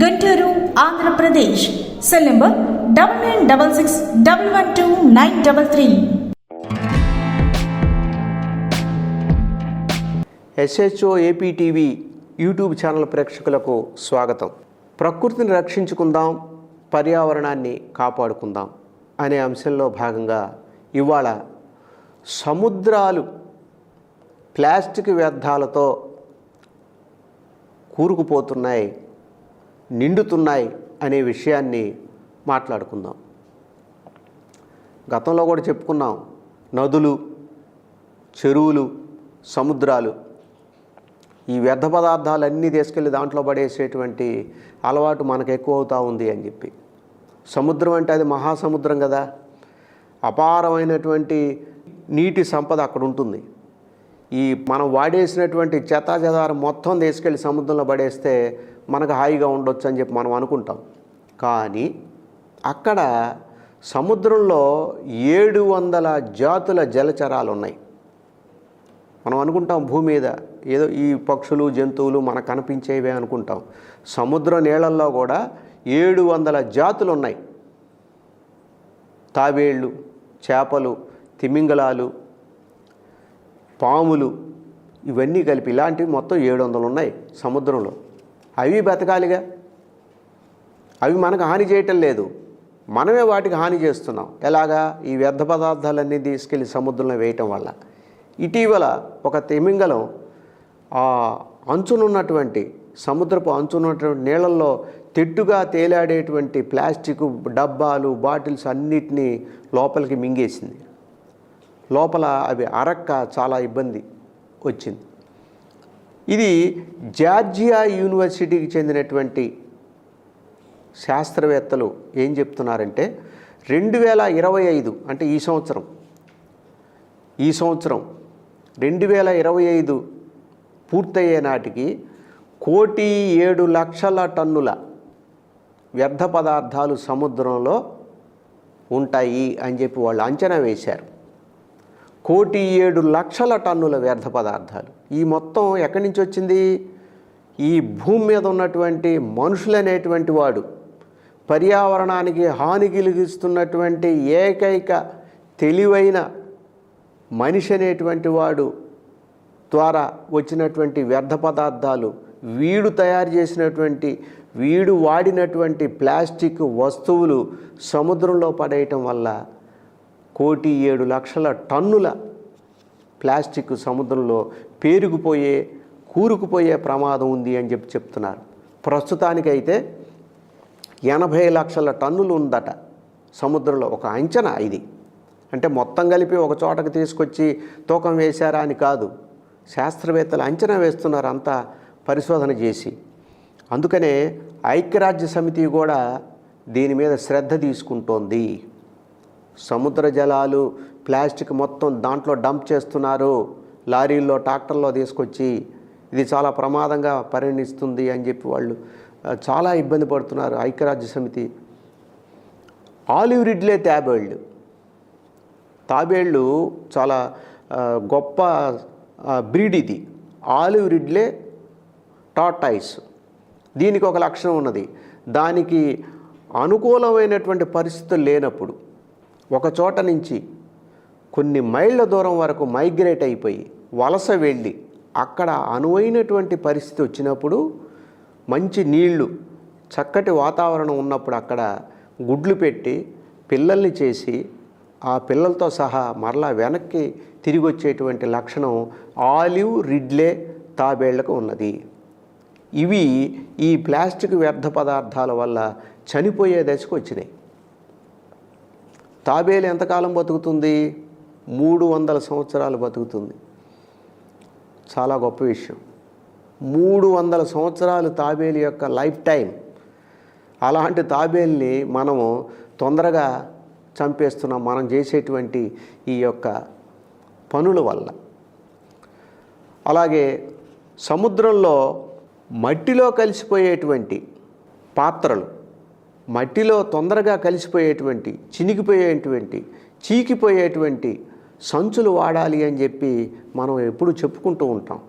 Guntur Andhra Pradesh. Cell number double nine double six double one two nine double three. SHO AP TV YouTube channel ప్రేక్షకులకు స్వాగతం. ప్రకృతిని రక్షించుకుందాం పర్యావరణాన్ని కాపాడుకుందాం అనే అంశంలో భాగంగా ఇవాళ సముద్రాలు ప్లాస్టిక్ వ్యర్థాలతో కూరుకుపోతున్నాయి. నిండుతున్నాయి అనే విషయాన్ని మాట్లాడుకుందాం. గతంలో కూడా చెప్పుకున్నాం నదులు చెరువులు సముద్రాలు ఈ వ్యర్థ పదార్థాలన్నీ తీసుకెళ్ళి దాంట్లో పడేసేటువంటి అలవాటు మనకు ఎక్కువ అవుతూ ఉంది అని చెప్పి. సముద్రం అంటే అది మహాసముద్రం కదా. అపారమైనటువంటి నీటి సంపద అక్కడ ఉంటుంది. ఈ మనం వాడేసినటువంటి చెత్తాచెదారం మొత్తం తీసుకెళ్ళి సముద్రంలో పడేస్తే మనకు హాయిగా ఉండొచ్చు అని చెప్పి మనం అనుకుంటాం. కానీ అక్కడ సముద్రంలో ఏడు వందల జాతుల జలచరాలు ఉన్నాయి. మనం అనుకుంటాం భూమి మీద ఏదో ఈ పక్షులు జంతువులు మనకు కనిపించేవే అనుకుంటాం. సముద్ర నీళ్ళల్లో కూడా ఏడు వందల జాతులు ఉన్నాయి. తాబేళ్ళు చేపలు తిమింగలాలు పాములు ఇవన్నీ కలిపి ఇలాంటివి మొత్తం ఏడు వందలు ఉన్నాయి సముద్రంలో. అవి బతకాలిగా. అవి మనకు హాని చేయటం లేదు. మనమే వాటికి హాని చేస్తున్నాం. ఎలాగా? ఈ వ్యర్థ పదార్థాలన్నీ తీసుకెళ్ళి సముద్రంలో వేయటం వల్ల. ఇటీవల ఒక తిమింగలం ఆ అంచునున్నటువంటి సముద్రపు అంచున్నటువంటి నీళ్ళల్లో తెట్టుగా తేలాడేటువంటి ప్లాస్టిక్ డబ్బాలు బాటిల్స్ అన్నిటినీ లోపలికి మింగేసింది. లోపల అవి అరక్క చాలా ఇబ్బంది వచ్చింది. ఇది జార్జియా యూనివర్సిటీకి చెందినటువంటి శాస్త్రవేత్తలు ఏం చెప్తున్నారంటే రెండు వేల ఇరవై ఐదు అంటే ఈ సంవత్సరం ఈ సంవత్సరం రెండు వేల ఇరవై ఐదు పూర్తయ్యే నాటికి కోటి ఏడు లక్షల టన్నుల వ్యర్థ పదార్థాలు సముద్రంలో ఉంటాయి అని చెప్పి వాళ్ళు అంచనా వేశారు. కోటి ఏడు లక్షల టన్నుల వ్యర్థ పదార్థాలు. ఈ మొత్తం ఎక్కడి నుంచి వచ్చింది? ఈ భూమి మీద ఉన్నటువంటి మనుషులనేటువంటి వాడు పర్యావరణానికి హాని కలిగిస్తున్నటువంటి ఏకైక తెలివైన మనిషి అనేటువంటి వాడు ద్వారా వచ్చినటువంటి వ్యర్థ పదార్థాలు వీడు తయారు చేసినటువంటి వీడు వాడినటువంటి ప్లాస్టిక్ వస్తువులు సముద్రంలో పడేయటం వల్ల కోటి ఏడు లక్షల టన్నుల ప్లాస్టిక్ సముద్రంలో పేరుకుపోయే కూరుకుపోయే ప్రమాదం ఉంది అని చెప్పి చెప్తున్నారు. ప్రస్తుతానికైతే ఎనభై లక్షల టన్నులు ఉందట సముద్రంలో ఒక అంచనా ఇది. అంటే మొత్తం కలిపి ఒక చోటకి తీసుకొచ్చి తూకం వేశారా అని కాదు శాస్త్రవేత్తలు అంచనా వేస్తున్నారు అంతా పరిశోధన చేసి. అందుకనే ఐక్యరాజ్య సమితి కూడా దీని మీద శ్రద్ధ తీసుకుంటోంది. సముద్ర జలాలు ప్లాస్టిక్ మొత్తం దాంట్లో డంప్ చేస్తున్నారు. లారీల్లో ట్రాక్టర్లో తీసుకొచ్చి ఇది చాలా ప్రమాదంగా పరిగణిస్తుంది అని చెప్పి వాళ్ళు చాలా ఇబ్బంది పడుతున్నారు ఐక్యరాజ్య సమితి. ఆలివ్ రిడ్లే తాబేళ్ళు తాబేళ్ళు చాలా గొప్ప బ్రీడ్ ఇది. ఆలివ్ రిడ్లే టాటాయిస్ దీనికి ఒక లక్షణం ఉన్నది. దానికి అనుకూలమైనటువంటి పరిస్థితులు లేనప్పుడు ఒక చోట నుంచి కొన్ని మైళ్ళ దూరం వరకు మైగ్రేట్ అయిపోయి వలస వెళ్ళి అక్కడ అనువైనటువంటి పరిస్థితి వచ్చినప్పుడు మంచి నీళ్ళు చక్కటి వాతావరణం ఉన్నప్పుడు అక్కడ గుడ్లు పెట్టి పిల్లల్ని చేసి ఆ పిల్లలతో సహా మరలా వెనక్కి తిరిగి వచ్చేటువంటి లక్షణం ఆలివ్ రిడ్లే తాబేళ్ళకు ఉన్నది. ఇవి ఈ ప్లాస్టిక్ వ్యర్థ పదార్థాల వల్ల చనిపోయే దశకు వచ్చినాయి. తాబేలు ఎంతకాలం బతుకుతుంది? మూడు వందల సంవత్సరాలు బతుకుతుంది. చాలా గొప్ప విషయం. మూడు వందల సంవత్సరాలు తాబేలు యొక్క లైఫ్ టైం అలాంటి తాబేల్ని మనము తొందరగా చంపేస్తున్నాం మనం చేసేటువంటి ఈ యొక్క పనుల వల్ల. అలాగే సముద్రంలో మట్టిలో కలిసిపోయేటువంటి పాత్రలు మట్టిలో తొందరగా కలిసిపోయేటువంటి చినిగిపోయేటువంటి చీకిపోయేటువంటి సంచులు వాడాలి అని చెప్పి మనం ఎప్పుడు చెప్పుకుంటూ ఉంటాం.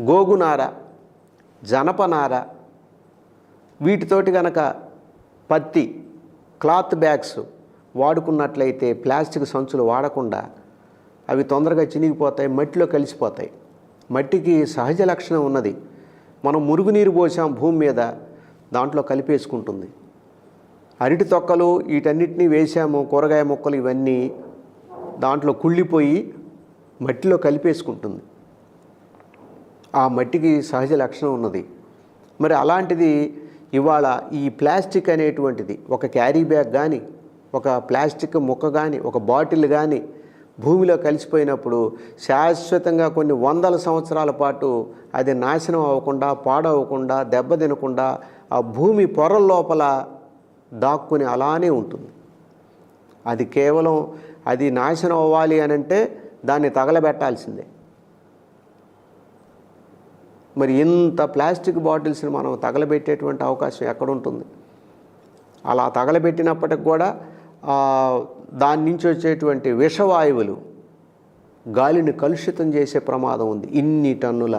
గోగునార జనపనార వీటితోటి కనుక పత్తి క్లాత్ బ్యాగ్స్ వాడుకున్నట్లయితే ప్లాస్టిక్ సంచులు వాడకుండా అవి తొందరగా చినిగిపోతాయి మట్టిలో కలిసిపోతాయి. మట్టికి సహజ లక్షణం ఉన్నది. మనం మురుగునీరు పోసాం భూమి మీద దాంట్లో కలిపేసుకుంటుంది. అరటి తొక్కలు వీటన్నిటినీ వేసాము కూరగాయ మొక్కలు ఇవన్నీ దాంట్లో కుళ్ళిపోయి మట్టిలో కలిపేసుకుంటుంది. ఆ మట్టికి సహజ లక్షణం ఉన్నది. మరి అలాంటిది ఇవాళ ఈ ప్లాస్టిక్ అనేటువంటిది ఒక క్యారీ బ్యాగ్ కానీ ఒక ప్లాస్టిక్ ముక్క కానీ ఒక బాటిల్ కానీ భూమిలో కలిసిపోయినప్పుడు శాశ్వతంగా కొన్ని వందల సంవత్సరాల పాటు అది నాశనం అవ్వకుండా పాడవకుండా దెబ్బతినకుండా ఆ భూమి పొరల లోపల దాక్కుని అలానే ఉంటుంది. అది కేవలం అది నాశనం అవ్వాలి అని అంటే దాన్ని తగలబెట్టాల్సిందే. మరి ఇంత ప్లాస్టిక్ బాటిల్స్ని మనం తగలబెట్టేటువంటి అవకాశం ఎక్కడుంటుంది? అలా తగలబెట్టినప్పటికి కూడా దాని నుంచి వచ్చేటువంటి విషవాయువులు గాలిని కలుషితం చేసే ప్రమాదం ఉంది. ఇన్ని టన్నుల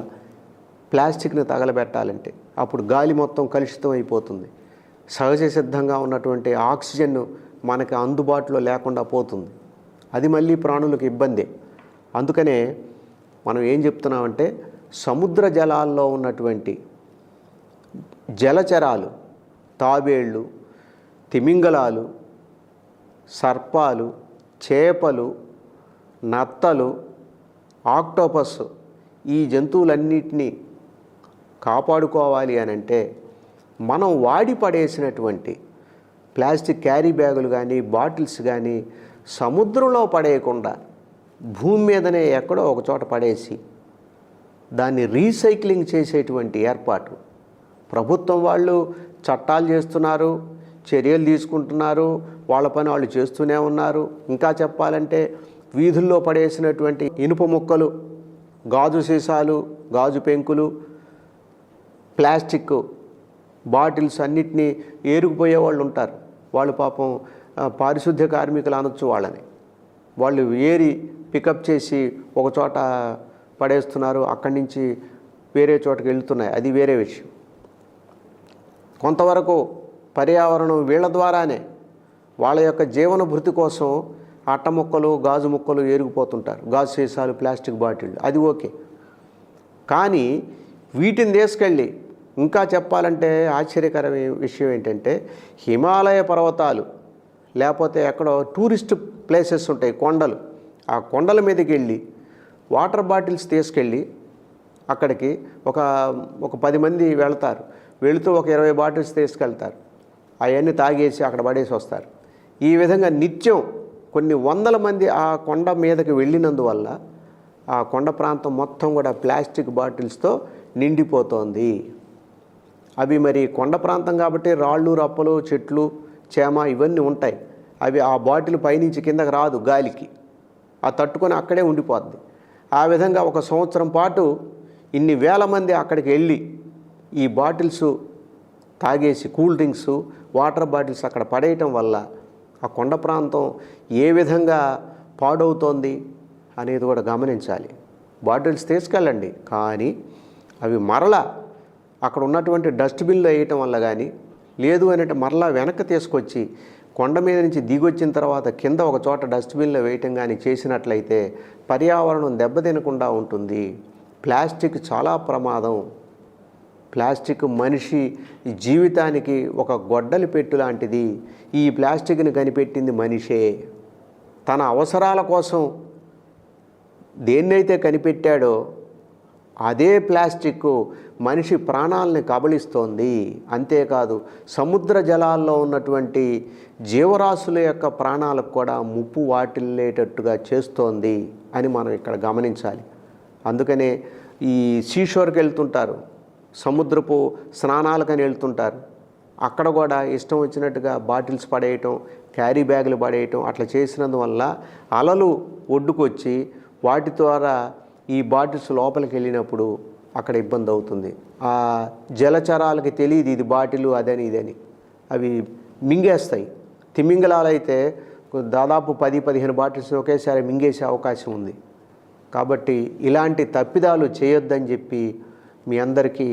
ప్లాస్టిక్ని తగలబెట్టాలంటే అప్పుడు గాలి మొత్తం కలుషితం అయిపోతుంది. సహజ సిద్ధంగా ఉన్నటువంటి ఆక్సిజన్ మనకి అందుబాటులో లేకుండా పోతుంది. అది మళ్ళీ ప్రాణులకు ఇబ్బందే. అందుకనే మనం ఏం చెప్తున్నామంటే సముద్ర జలాల్లో ఉన్నటువంటి జలచరాలు తాబేళ్ళు తిమింగలాలు సర్పాలు చేపలు నత్తలు ఆక్టోపస్ ఈ జంతువులన్నిటినీ కాపాడుకోవాలి అని అంటే మనం వాడి పడేసినటువంటి ప్లాస్టిక్ క్యారీ బ్యాగులు కానీ బాటిల్స్ కానీ సముద్రంలో పడేయకుండా భూమి మీదనే ఎక్కడో ఒక చోట పడేసి దాన్ని రీసైక్లింగ్ చేసేటువంటి ఏర్పాటు. ప్రభుత్వం వాళ్ళు చట్టాలు చేస్తున్నారు చర్యలు తీసుకుంటున్నారు వాళ్ళ పని వాళ్ళు చేస్తూనే ఉన్నారు. ఇంకా చెప్పాలంటే వీధుల్లో పడేసినటువంటి ఇనుప ముక్కలు గాజు సీసాలు గాజు పెంకులు ప్లాస్టిక్ బాటిల్స్ అన్నిటినీ ఏరుకుపోయే వాళ్ళు ఉంటారు. వాళ్ళు పాపం పారిశుద్ధ్య కార్మికులు అనొచ్చు వాళ్ళని. వాళ్ళు ఏరి పికప్ చేసి ఒక చోట పడేస్తున్నారు అక్కడి నుంచి వేరే చోటకి వెళ్తున్నాయి. అది వేరే విషయం. కొంతవరకు పర్యావరణం వీళ్ళ ద్వారానే వాళ్ళ యొక్క జీవన భృతి కోసం అట్ట ముక్కలు గాజు ముక్కలు ఏరుకుపోతుంటారు. గాజు సీసాలు ప్లాస్టిక్ బాటిళ్ళు. అది ఓకే. కానీ వీటిని తీసుకెళ్ళి ఇంకా చెప్పాలంటే ఆశ్చర్యకరమైన విషయం ఏంటంటే హిమాలయ పర్వతాలు లేకపోతే ఎక్కడో టూరిస్ట్ ప్లేసెస్ ఉంటాయి కొండలు. ఆ కొండల మీదకి వెళ్ళి వాటర్ బాటిల్స్ తీసుకెళ్ళి అక్కడికి ఒక ఒక పది మంది వెళ్తారు. వెళుతూ ఒక ఇరవై బాటిల్స్ తీసుకెళ్తారు. అవన్నీ తాగేసి అక్కడ పడేసి వస్తారు. ఈ విధంగా నిత్యం కొన్ని వందల మంది ఆ కొండ మీదకి వెళ్ళినందువల్ల ఆ కొండ ప్రాంతం మొత్తం కూడా ప్లాస్టిక్ బాటిల్స్తో నిండిపోతోంది. అవి మరి కొండ ప్రాంతం కాబట్టి రాళ్ళు రప్పలు చెట్లు చేమ ఇవన్నీ ఉంటాయి. అవి ఆ బాటిల్ పైనుంచి కిందకి రాదు గాలికి. ఆ తట్టుకొని అక్కడే ఉండిపోద్ది. ఆ విధంగా ఒక సంవత్సరం పాటు ఇన్ని వేల మంది అక్కడికి వెళ్ళి ఈ బాటిల్స్ తాగేసి కూల్ డ్రింక్స్ వాటర్ బాటిల్స్ అక్కడ పడేయటం వల్ల ఆ కొండ ప్రాంతం ఏ విధంగా పాడవుతోంది అనేది కూడా గమనించాలి. బాటిల్స్ తీసుకెళ్ళండి. కానీ అవి మరలా అక్కడ ఉన్నటువంటి డస్ట్బిన్లో వేయటం వల్ల కానీ లేదు అని అంటే మరలా వెనక్కి తీసుకొచ్చి కొండ మీద నుంచి దిగొచ్చిన తర్వాత కింద ఒక చోట డస్ట్బిన్లో వేయటం కానీ చేసినట్లయితే పర్యావరణం దెబ్బతినకుండా ఉంటుంది. ప్లాస్టిక్ చాలా ప్రమాదం. ప్లాస్టిక్ మనిషి జీవితానికి ఒక గొడ్డలి పెట్టు లాంటిది. ఈ ప్లాస్టిక్ని కనిపెట్టింది మనిషే. తన అవసరాల కోసం దేన్నైతే కనిపెట్టాడో అదే ప్లాస్టిక్ మనిషి ప్రాణాలని కబళిస్తోంది. అంతేకాదు సముద్ర జలాల్లో ఉన్నటువంటి జీవరాశుల యొక్క ప్రాణాలకు కూడా ముప్పు వాటిల్లేటట్టుగా చేస్తోంది అని మనం ఇక్కడ గమనించాలి. అందుకనే ఈ సీషోర్కి వెళ్తుంటారు సముద్రపు స్నానాలకని వెళ్తుంటారు. అక్కడ కూడా ఇష్టం వచ్చినట్టుగా బాటిల్స్ పడేయటం క్యారీ బ్యాగులు పడేయటం అట్లా చేసినందువల్ల అలలు ఒడ్డుకొచ్చి వాటి ద్వారా ఈ బాటిల్స్ లోపలికి వెళ్ళినప్పుడు అక్కడ ఇబ్బంది అవుతుంది. ఆ జలచరాలకి తెలియదు ఇది బాటిల్ అదని ఇదని. అవి మింగేస్తాయి. తిమింగలాలు అయితే దాదాపు పది పదిహేను బాటిల్స్ ఒకేసారి మింగేసే అవకాశం ఉంది. కాబట్టి ఇలాంటి తప్పిదాలు చేయొద్దని చెప్పి మీ అందరికీ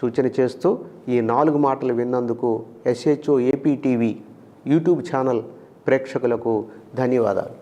సూచన చేస్తూ ఈ నాలుగు మాటలు విన్నందుకు SHO AP TV YouTube channel ప్రేక్షకులకు ధన్యవాదాలు.